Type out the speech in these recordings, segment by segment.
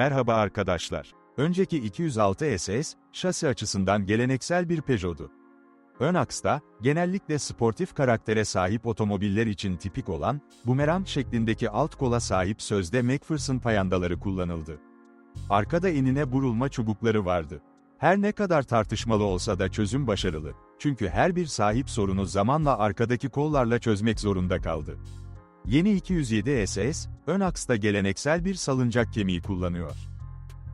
Merhaba arkadaşlar. Önceki 206 SS, şasi açısından geleneksel bir Peugeot'du. Ön aksta, genellikle sportif karaktere sahip otomobiller için tipik olan, bumerang şeklindeki alt kola sahip sözde McPherson payandaları kullanıldı. Arkada enine burulma çubukları vardı. Her ne kadar tartışmalı olsa da çözüm başarılı. Çünkü her bir sahip sorunu zamanla arkadaki kollarla çözmek zorunda kaldı. Yeni 207 SS, ön aksta geleneksel bir salıncak kemiği kullanıyor.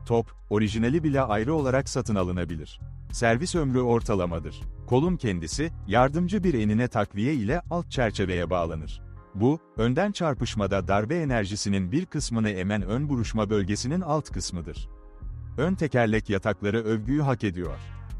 Top, orijinali bile ayrı olarak satın alınabilir. Servis ömrü ortalamadır. Kolun kendisi, yardımcı bir enine takviye ile alt çerçeveye bağlanır. Bu, önden çarpışmada darbe enerjisinin bir kısmını emen ön buruşma bölgesinin alt kısmıdır. Ön tekerlek yatakları övgüyü hak ediyor.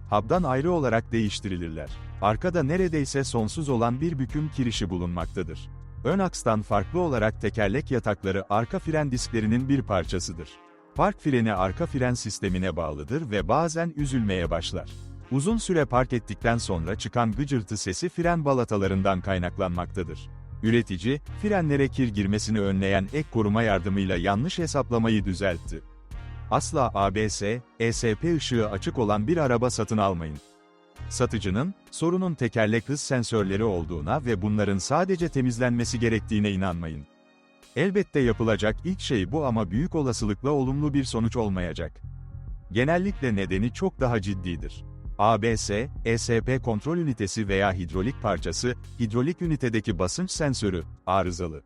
Habdan ayrı olarak değiştirilirler. Arkada neredeyse sonsuz olan bir büküm kirişi bulunmaktadır. Ön akstan farklı olarak tekerlek yatakları arka fren disklerinin bir parçasıdır. Park freni arka fren sistemine bağlıdır ve bazen üzülmeye başlar. Uzun süre park ettikten sonra çıkan gıcırtı sesi fren balatalarından kaynaklanmaktadır. Üretici, frenlere kir girmesini önleyen ek koruma yardımıyla yanlış hesaplamayı düzeltti. Asla ABS, ESP ışığı açık olan bir araba satın almayın. Satıcının, sorunun tekerlek hız sensörleri olduğuna ve bunların sadece temizlenmesi gerektiğine inanmayın. Elbette yapılacak ilk şey bu ama büyük olasılıkla olumlu bir sonuç olmayacak. Genellikle nedeni çok daha ciddidir. ABS, ESP kontrol ünitesi veya hidrolik parçası, hidrolik ünitedeki basınç sensörü, arızalı.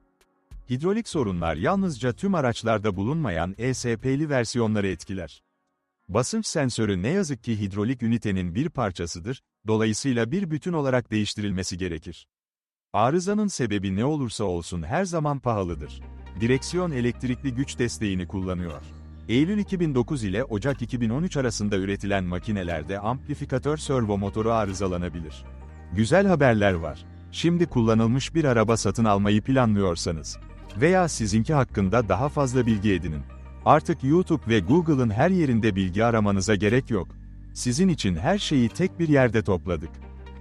Hidrolik sorunlar yalnızca tüm araçlarda bulunmayan ESP'li versiyonları etkiler. Basınç sensörü ne yazık ki hidrolik ünitenin bir parçasıdır, dolayısıyla bir bütün olarak değiştirilmesi gerekir. Arızanın sebebi ne olursa olsun her zaman pahalıdır. Direksiyon elektrikli güç desteğini kullanıyor. Eylül 2009 ile Ocak 2013 arasında üretilen makinelerde amplifikatör servo motoru arızalanabilir. Güzel haberler var. Şimdi kullanılmış bir araba satın almayı planlıyorsanız veya sizinki hakkında daha fazla bilgi edinin. Artık YouTube ve Google'ın her yerinde bilgi aramanıza gerek yok. Sizin için her şeyi tek bir yerde topladık.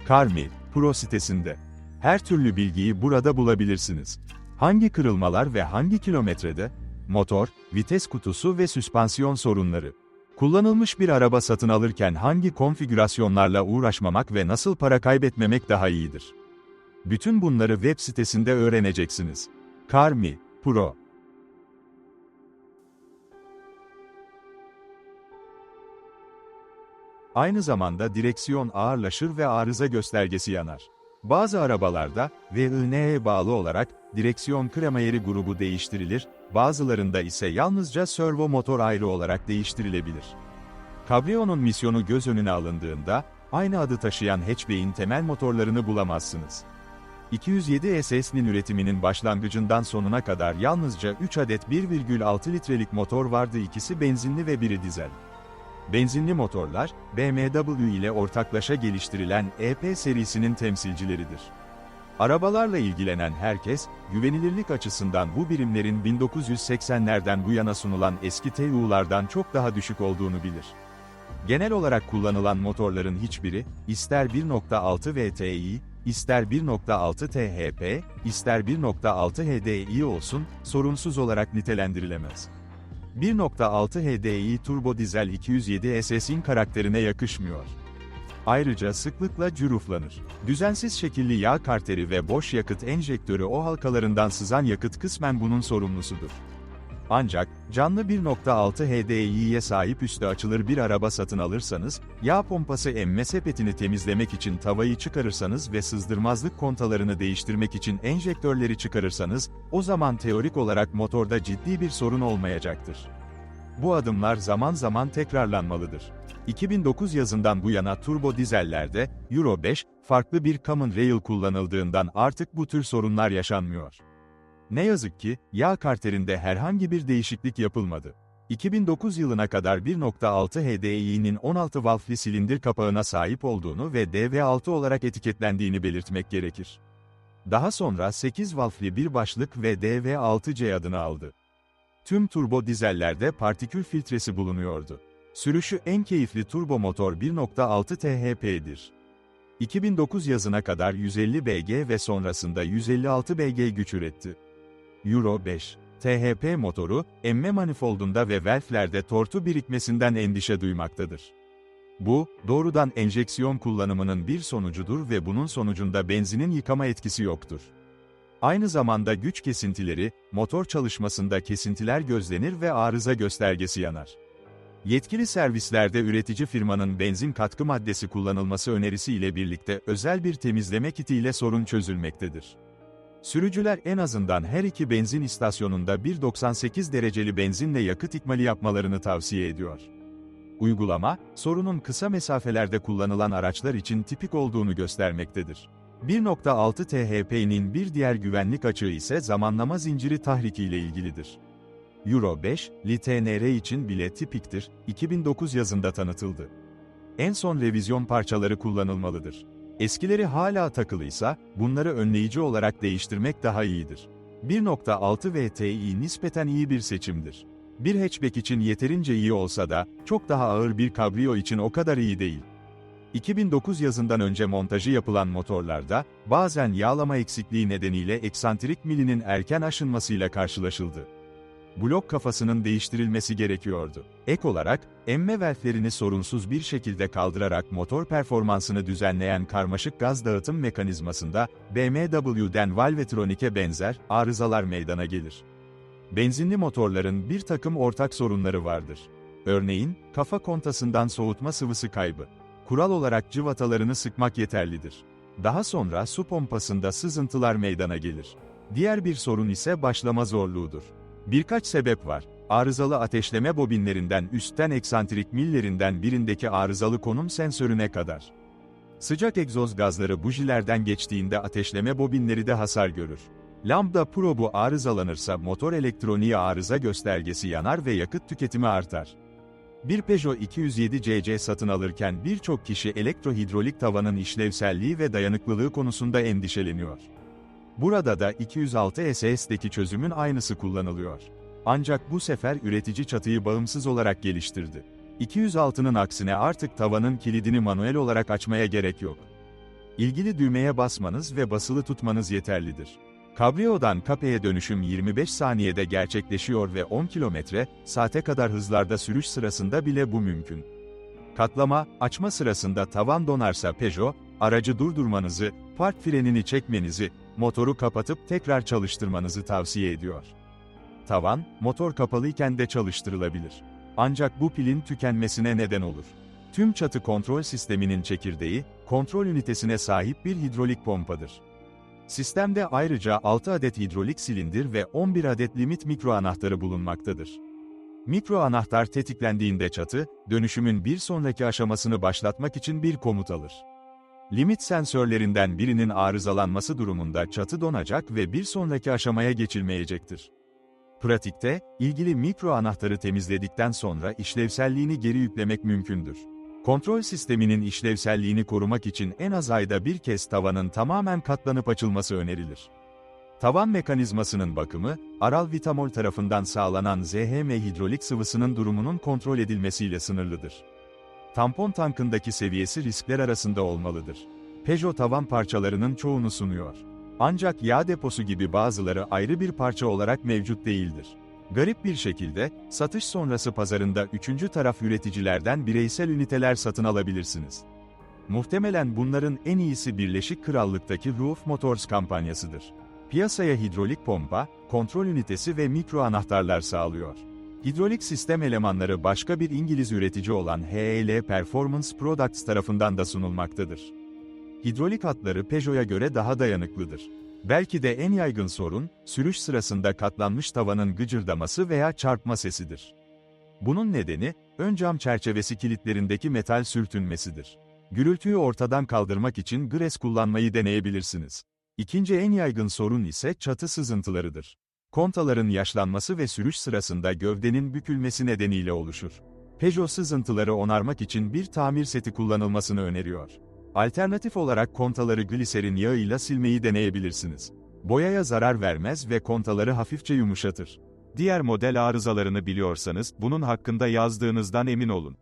Carmi, Pro sitesinde. Her türlü bilgiyi burada bulabilirsiniz. Hangi kırılmalar ve hangi kilometrede? Motor, vites kutusu ve süspansiyon sorunları. Kullanılmış bir araba satın alırken hangi konfigürasyonlarla uğraşmamak ve nasıl para kaybetmemek daha iyidir? Bütün bunları web sitesinde öğreneceksiniz. Carmi, Pro. Aynı zamanda direksiyon ağırlaşır ve arıza göstergesi yanar. Bazı arabalarda, VIN'e bağlı olarak, direksiyon kremayeri grubu değiştirilir, bazılarında ise yalnızca servo motor ayrı olarak değiştirilebilir. Cabrio'nun misyonu göz önüne alındığında, aynı adı taşıyan hatchback'in temel motorlarını bulamazsınız. 207 SS'nin üretiminin başlangıcından sonuna kadar yalnızca 3 adet 1,6 litrelik motor vardı ikisi benzinli ve biri dizel. Benzinli motorlar, BMW ile ortaklaşa geliştirilen EP serisinin temsilcileridir. Arabalarla ilgilenen herkes, güvenilirlik açısından bu birimlerin 1980'lerden bu yana sunulan eski TU'lardan çok daha düşük olduğunu bilir. Genel olarak kullanılan motorların hiçbiri, ister 1.6 VTI, ister 1.6 THP, ister 1.6 HDI olsun, sorunsuz olarak nitelendirilemez. 1.6 HDI turbo dizel 207 SS'in karakterine yakışmıyor. Ayrıca sıklıkla cüruflanır. Düzensiz şekilli yağ karteri ve boş yakıt enjektörü o halkalarından sızan yakıt kısmen bunun sorumlusudur. Ancak, canlı 1.6 HDI'ye sahip üstü açılır bir araba satın alırsanız, yağ pompası emme sepetini temizlemek için tavayı çıkarırsanız ve sızdırmazlık kontalarını değiştirmek için enjektörleri çıkarırsanız, o zaman teorik olarak motorda ciddi bir sorun olmayacaktır. Bu adımlar zaman zaman tekrarlanmalıdır. 2009 yazından bu yana turbo dizellerde, Euro 5, farklı bir common rail kullanıldığından artık bu tür sorunlar yaşanmıyor. Ne yazık ki, yağ karterinde herhangi bir değişiklik yapılmadı. 2009 yılına kadar 1.6 HDI'nin 16 valfli silindir kapağına sahip olduğunu ve DV6 olarak etiketlendiğini belirtmek gerekir. Daha sonra 8 valfli bir başlık ve DV6C adını aldı. Tüm turbo dizellerde partikül filtresi bulunuyordu. Sürüşü en keyifli turbo motor 1.6 THP'dir. 2009 yazına kadar 150 BG ve sonrasında 156 BG güç üretti. Euro 5 THP motoru, emme manifoldunda ve valflerde tortu birikmesinden endişe duymaktadır. Bu, doğrudan enjeksiyon kullanımının bir sonucudur ve bunun sonucunda benzinin yıkama etkisi yoktur. Aynı zamanda güç kesintileri, motor çalışmasında kesintiler gözlenir ve arıza göstergesi yanar. Yetkili servislerde üretici firmanın benzin katkı maddesi kullanılması önerisi ile birlikte özel bir temizleme kiti ile sorun çözülmektedir. Sürücüler en azından her iki benzin istasyonunda 1.98 dereceli benzinle yakıt ikmali yapmalarını tavsiye ediyor. Uygulama, sorunun kısa mesafelerde kullanılan araçlar için tipik olduğunu göstermektedir. 1.6 THP'nin bir diğer güvenlik açığı ise zamanlama zinciri tahriki ile ilgilidir. Euro 5, LTNR için bile tipiktir, 2009 yazında tanıtıldı. En son revizyon parçaları kullanılmalıdır. Eskileri hala takılıysa, bunları önleyici olarak değiştirmek daha iyidir. 1.6 VTI nispeten iyi bir seçimdir. Bir hatchback için yeterince iyi olsa da, çok daha ağır bir kabrio için o kadar iyi değil. 2009 yazından önce montajı yapılan motorlarda, bazen yağlama eksikliği nedeniyle eksantrik milinin erken aşınmasıyla karşılaşıldı. Blok kafasının değiştirilmesi gerekiyordu. Ek olarak, emme valflerini sorunsuz bir şekilde kaldırarak motor performansını düzenleyen karmaşık gaz dağıtım mekanizmasında, BMW'den Valvetronic'e benzer arızalar meydana gelir. Benzinli motorların bir takım ortak sorunları vardır. Örneğin, kafa kontasından soğutma sıvısı kaybı. Kural olarak cıvatalarını sıkmak yeterlidir. Daha sonra su pompasında sızıntılar meydana gelir. Diğer bir sorun ise başlama zorluğudur. Birkaç sebep var. Arızalı ateşleme bobinlerinden üstten eksantrik millerinden birindeki arızalı konum sensörüne kadar. Sıcak egzoz gazları bujilerden geçtiğinde ateşleme bobinleri de hasar görür. Lambda probu arızalanırsa motor elektroniği arıza göstergesi yanar ve yakıt tüketimi artar. Bir Peugeot 207 cc satın alırken birçok kişi elektrohidrolik tavanın işlevselliği ve dayanıklılığı konusunda endişeleniyor. Burada da 206 SS'deki çözümün aynısı kullanılıyor. Ancak bu sefer üretici çatıyı bağımsız olarak geliştirdi. 206'nın aksine artık tavanın kilidini manuel olarak açmaya gerek yok. İlgili düğmeye basmanız ve basılı tutmanız yeterlidir. Kabriyo'dan kapeye dönüşüm 25 saniyede gerçekleşiyor ve 10 km saate kadar hızlarda sürüş sırasında bile bu mümkün. Katlama, açma sırasında tavan donarsa Peugeot, aracı durdurmanızı, park frenini çekmenizi, motoru kapatıp tekrar çalıştırmanızı tavsiye ediyor. Tavan, motor kapalıyken de çalıştırılabilir. Ancak bu pilin tükenmesine neden olur. Tüm çatı kontrol sisteminin çekirdeği, kontrol ünitesine sahip bir hidrolik pompadır. Sistemde ayrıca 6 adet hidrolik silindir ve 11 adet limit mikro anahtarı bulunmaktadır. Mikro anahtar tetiklendiğinde çatı, dönüşümün bir sonraki aşamasını başlatmak için bir komut alır. Limit sensörlerinden birinin arızalanması durumunda çatı donacak ve bir sonraki aşamaya geçilmeyecektir. Pratikte, ilgili mikro anahtarı temizledikten sonra işlevselliğini geri yüklemek mümkündür. Kontrol sisteminin işlevselliğini korumak için en az ayda bir kez tavanın tamamen katlanıp açılması önerilir. Tavan mekanizmasının bakımı, Aral Vitamol tarafından sağlanan ZHM hidrolik sıvısının durumunun kontrol edilmesiyle sınırlıdır. Tampon tankındaki seviyesi riskler arasında olmalıdır. Peugeot tavan parçalarının çoğunu sunuyor. Ancak yağ deposu gibi bazıları ayrı bir parça olarak mevcut değildir. Garip bir şekilde, satış sonrası pazarında üçüncü taraf üreticilerden bireysel üniteler satın alabilirsiniz. Muhtemelen bunların en iyisi Birleşik Krallık'taki Roof Motors kampanyasıdır. Piyasaya hidrolik pompa, kontrol ünitesi ve mikro anahtarlar sağlıyor. Hidrolik sistem elemanları başka bir İngiliz üretici olan HEL Performance Products tarafından da sunulmaktadır. Hidrolik hatları Peugeot'a göre daha dayanıklıdır. Belki de en yaygın sorun, sürüş sırasında katlanmış tavanın gıcırdaması veya çarpma sesidir. Bunun nedeni, ön cam çerçevesi kilitlerindeki metal sürtünmesidir. Gürültüyü ortadan kaldırmak için gres kullanmayı deneyebilirsiniz. İkinci en yaygın sorun ise çatı sızıntılarıdır. Kontaların yaşlanması ve sürüş sırasında gövdenin bükülmesi nedeniyle oluşur. Peugeot sızıntıları onarmak için bir tamir seti kullanılmasını öneriyor. Alternatif olarak kontaları gliserin yağıyla silmeyi deneyebilirsiniz. Boyaya zarar vermez ve kontaları hafifçe yumuşatır. Diğer model arızalarını biliyorsanız, bunun hakkında yazdığınızdan emin olun.